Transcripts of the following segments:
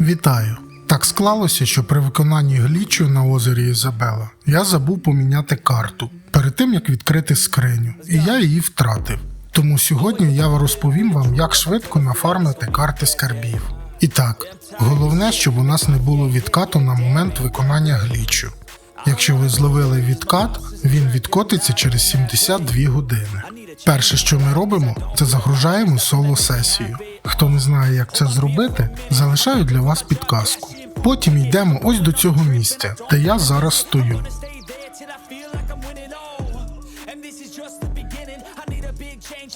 Вітаю! Так склалося, що при виконанні глічу на озері Ізабела я забув поміняти карту перед тим як відкрити скриню, і я її втратив. Тому сьогодні я розповім вам, як швидко нафармити карти скарбів. І так, головне, щоб у нас не було відкату на момент виконання глічу. Якщо ви зловили відкат, він відкотиться через 72 години. Перше, що ми робимо, це загружаємо соло сесію. Хто не знає, як це зробити, залишаю для вас підказку. Потім йдемо ось до цього місця, де я зараз стою.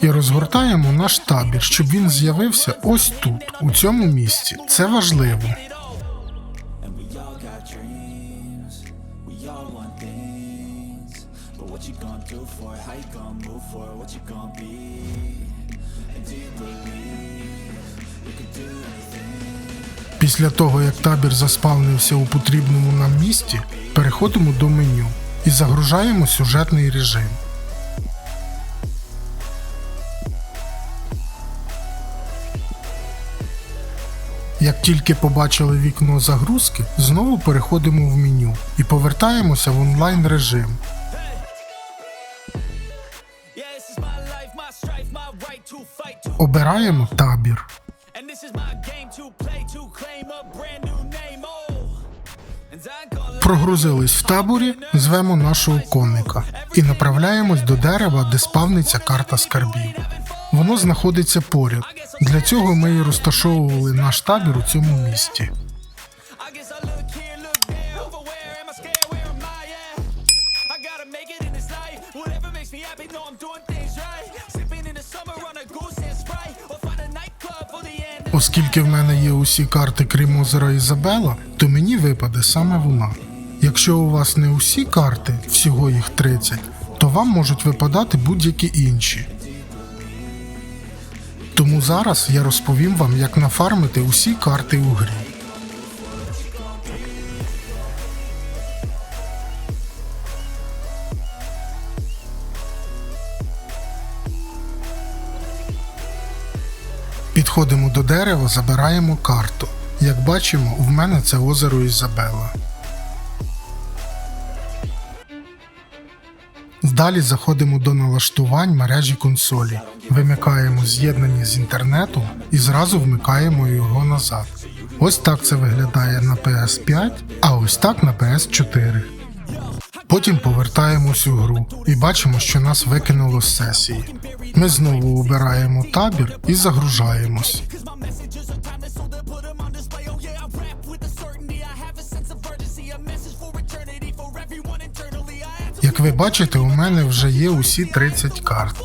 І розгортаємо наш табір, щоб він з'явився ось тут, у цьому місці. Це важливо. For? How you gonna move for? What you gonna be? And do you believe Після того, як табір заспавнився у потрібному нам місці, переходимо до меню і загружаємо сюжетний режим. Як тільки побачили вікно загрузки, знову переходимо в меню і повертаємося в онлайн режим. Обираємо табір. Прогрузились в таборі, звемо нашого конника і направляємось до дерева, де спавниться карта скарбів. Воно знаходиться поряд. Для цього ми і розташовували наш табір у цьому місті. Оскільки в мене є усі карти, крім озера Ізабела, то мені випаде саме вона. Якщо у вас не усі карти, всього їх 30, то вам можуть випадати будь-які інші. Тому зараз я розповім вам, як нафармити усі карти у грі. Підходимо до дерева, забираємо карту. Як бачимо, в мене це озеро Ізабела. Далі заходимо до налаштувань мережі консолі, вимикаємо з'єднання з інтернетом і зразу вмикаємо його назад. Ось так це виглядає на PS5, а ось так на PS4. Потім повертаємось у гру і бачимо, що нас викинуло з сесії. Ми знову обираємо табір і загружаємось. Oh Як ви бачите, у мене вже є усі 30 карт.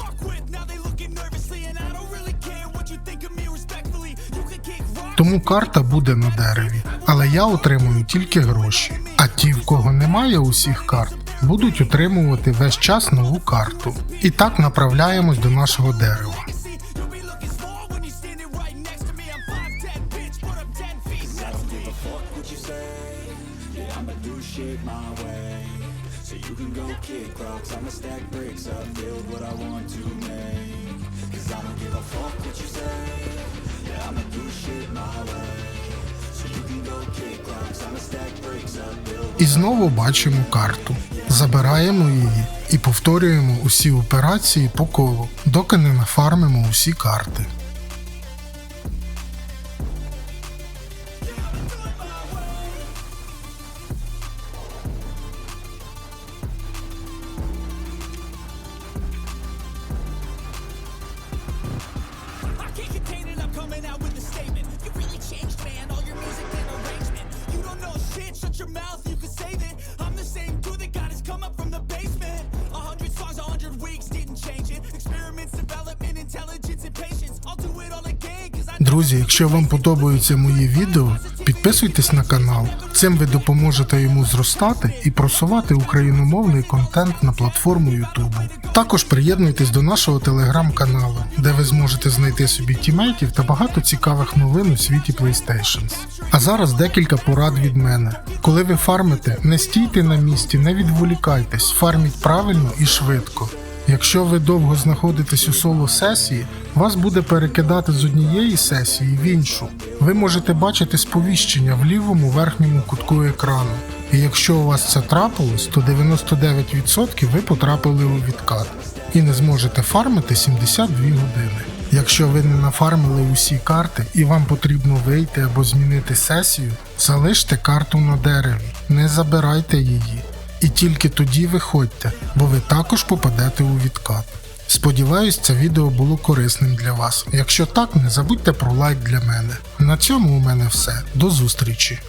Тому карта буде на дереві, але я отримую тільки гроші. А ті, в кого немає усіх карт, будуть отримувати весь час нову карту. І так направляємось до нашого дерева. See, you'll be looking small when you're standing right next to me. I'm 5'10", bitch, but I'm 10 feet. I don't give a fuck what you say. Yeah, I'ma do shit my way. So you can go kick rocks. I'ma stack bricks up, build what I want to make. Cause I don't give a fuck what you say. Yeah, I'ma do shit my way. So you can go kick rocks. I'ma stack bricks up, build І знову бачимо карту. Забираємо її і повторюємо усі операції по колу, доки не нафармимо усі карти. Друзі, якщо вам подобаються мої відео, підписуйтесь на канал. Цим ви допоможете йому зростати і просувати україномовний контент на платформу YouTube. Також приєднуйтесь до нашого телеграм-каналу, де ви зможете знайти собі тімейтів та багато цікавих новин у світі PlayStation. А зараз декілька порад від мене. Коли ви фармите, не стійте на місці, не відволікайтесь, фарміть правильно і швидко. Якщо ви довго знаходитесь у соло сесії, вас буде перекидати з однієї сесії в іншу. Ви можете бачити сповіщення в лівому верхньому кутку екрану. І якщо у вас це трапилось, то 99% ви потрапили у відкат і не зможете фармити 72 години. Якщо ви не нафармили усі карти і вам потрібно вийти або змінити сесію, залиште карту на дереві, не забирайте її. І тільки тоді виходьте, бо ви також попадете у відкат. Сподіваюсь, це відео було корисним для вас. Якщо так, не забудьте про лайк для мене. На цьому у мене все. До зустрічі!